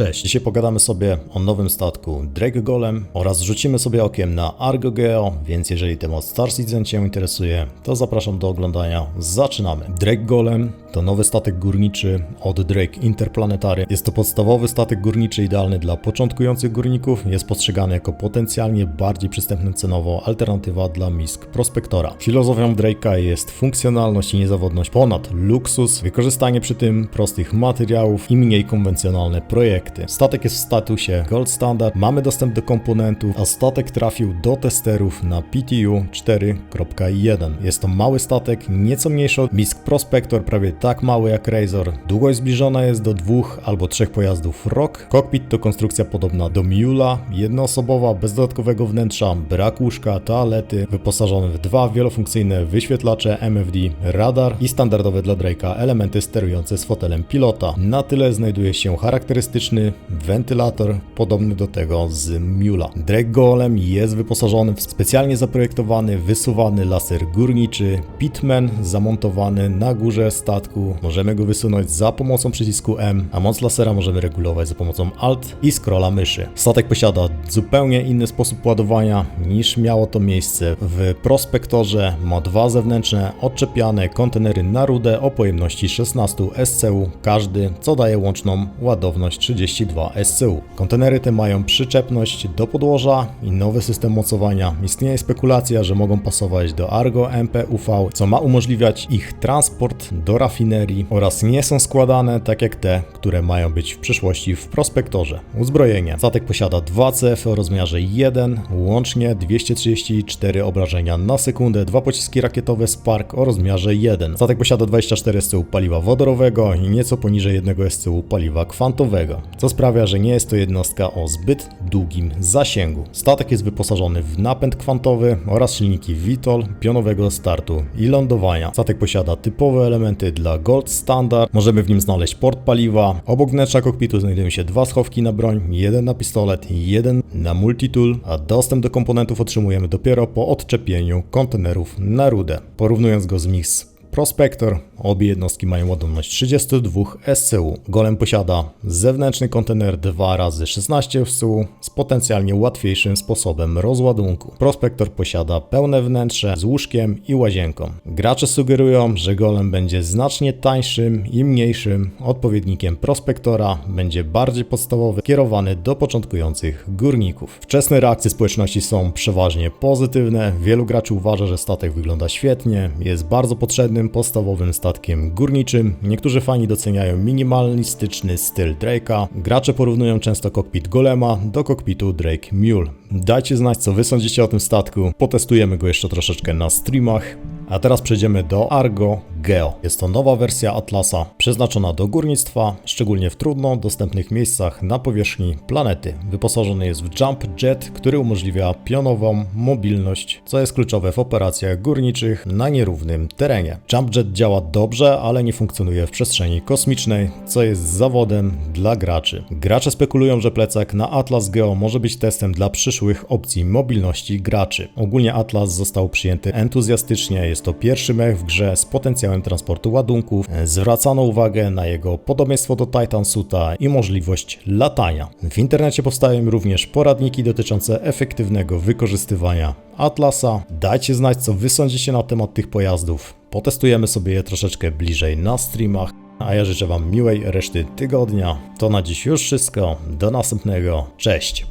Cześć, dzisiaj pogadamy sobie o nowym statku Drake Golem oraz rzucimy sobie okiem na Argo Geo, więc jeżeli temat Star Citizen Cię interesuje, to zapraszam do oglądania. Zaczynamy. Drake Golem to nowy statek górniczy od Drake Interplanetary. Jest to podstawowy statek górniczy idealny dla początkujących górników. Jest postrzegany jako potencjalnie bardziej przystępna cenowo alternatywa dla misk Prospektora. Filozofią Drake'a jest funkcjonalność i niezawodność ponad luksus, wykorzystanie przy tym prostych materiałów i mniej konwencjonalne projekty. Statek jest w statusie Gold Standard, mamy dostęp do komponentów, a statek trafił do testerów na PTU 4.1. Jest to mały statek, nieco mniejszy od Misk Prospector, prawie tak mały jak Razor. Długość zbliżona jest do dwóch albo trzech pojazdów ROK. Cockpit to konstrukcja podobna do Miula, jednoosobowa, bez dodatkowego wnętrza, brak łóżka, toalety, wyposażony w dwa wielofunkcyjne wyświetlacze MFD, radar i standardowe dla Drake'a elementy sterujące z fotelem pilota. Na tyle znajduje się charakterystyczny wentylator podobny do tego z Miula. Drake Golem jest wyposażony w specjalnie zaprojektowany, wysuwany laser górniczy, Pitman zamontowany na górze statku. Możemy go wysunąć za pomocą przycisku M, a moc lasera możemy regulować za pomocą Alt i scrolla myszy. Statek posiada zupełnie inny sposób ładowania niż miało to miejsce w Prospektorze. Ma dwa zewnętrzne, odczepiane kontenery na rudę o pojemności 16 SCU każdy, co daje łączną ładowność 32 SCU. Kontenery te mają przyczepność do podłoża i nowy system mocowania. Istnieje spekulacja, że mogą pasować do Argo MPUV, co ma umożliwiać ich transport do rafinerii oraz nie są składane tak jak te, które mają być w przyszłości w prospektorze. Uzbrojenie. Statek posiada dwa CF o rozmiarze 1, łącznie 234 obrażenia na sekundę, dwa pociski rakietowe Spark o rozmiarze 1. Statek posiada 24 SCU paliwa wodorowego i nieco poniżej 1 SCU paliwa kwantowego, co sprawia, że nie jest to jednostka o zbyt długim zasięgu. Statek jest wyposażony w napęd kwantowy oraz silniki Vitol pionowego startu i lądowania. Statek posiada typowe elementy dla Gold Standard, możemy w nim znaleźć port paliwa. Obok wnętrza kokpitu znajdują się dwa schowki na broń, jeden na pistolet i jeden na multitool, a dostęp do komponentów otrzymujemy dopiero po odczepieniu kontenerów na rudę. Porównując go z MIX Prospector. Obie jednostki mają ładowność 32 SCU. Golem posiada zewnętrzny kontener 2 razy 16 SCU z potencjalnie łatwiejszym sposobem rozładunku. Prospector posiada pełne wnętrze z łóżkiem i łazienką. Gracze sugerują, że Golem będzie znacznie tańszym i mniejszym odpowiednikiem Prospectora, będzie bardziej podstawowy, kierowany do początkujących górników. Wczesne reakcje społeczności są przeważnie pozytywne. Wielu graczy uważa, że statek wygląda świetnie, jest bardzo potrzebny podstawowym statkiem górniczym. Niektórzy fani doceniają minimalistyczny styl Drake'a. Gracze porównują często kokpit Golema do kokpitu Drake Mule. Dajcie znać, co wy sądzicie o tym statku. Potestujemy go jeszcze troszeczkę na streamach. A teraz przejdziemy do Argo Geo. Jest to nowa wersja Atlasa przeznaczona do górnictwa, szczególnie w trudno dostępnych miejscach na powierzchni planety. Wyposażony jest w Jump Jet, który umożliwia pionową mobilność, co jest kluczowe w operacjach górniczych na nierównym terenie. Jump Jet działa dobrze, ale nie funkcjonuje w przestrzeni kosmicznej, co jest zawodem dla graczy. Gracze spekulują, że plecak na Atlas Geo może być testem dla przyszłych opcji mobilności graczy. Ogólnie Atlas został przyjęty entuzjastycznie, jest to pierwszy mech w grze z potencjałem transportu ładunków. Zwracano uwagę na jego podobieństwo do Titan Suita i możliwość latania. W internecie powstają również poradniki dotyczące efektywnego wykorzystywania Atlasa. Dajcie znać, co wy sądzicie na temat tych pojazdów. Potestujemy sobie je troszeczkę bliżej na streamach. A ja życzę Wam miłej reszty tygodnia. To na dziś już wszystko. Do następnego. Cześć.